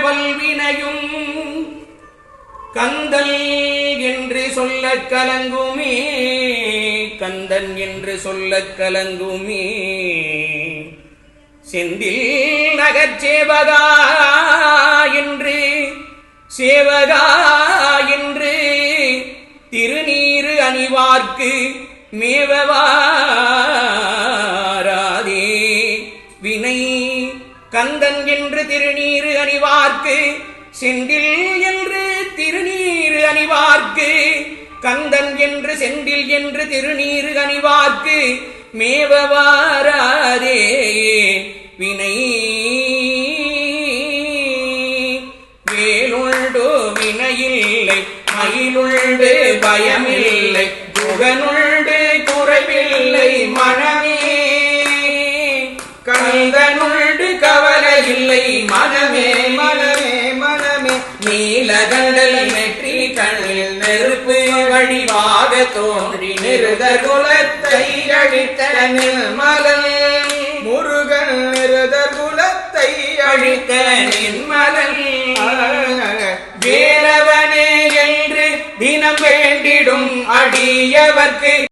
வல்வினையும் கந்தல் என்று சொல்ல கலங்குமே கந்தன் என்று சொல்ல கலங்குமே. செந்தில் நகர்ச்சேவகா என்று சேவகா என்று திருநீரு அணிவார்க்கு மேவவாராதே வினை கந்தன் என்று திருநீரு அணிவார்க்கு செந்தில் என்று திருநீரு அணிவார்க்கு கந்தன் என்று செந்தில் என்று திருநீரு அணிவார்க்கு மேவவாராதே வினை வேலுண்டு வினையில்லை மயிலுண்டு பயமில்லை புகனுண்டு நீலகண்டல் நெற்றி கண்ணில் நெருப்பு வடிவாக தோன்றி நிறுத குலத்தை அழித்த நிர்மலன் முருகன் நிறுத குலத்தை அழித்த நிர்மலன் வேலவனே என்று தினம் வேண்டிடும் அடியவர்க்கு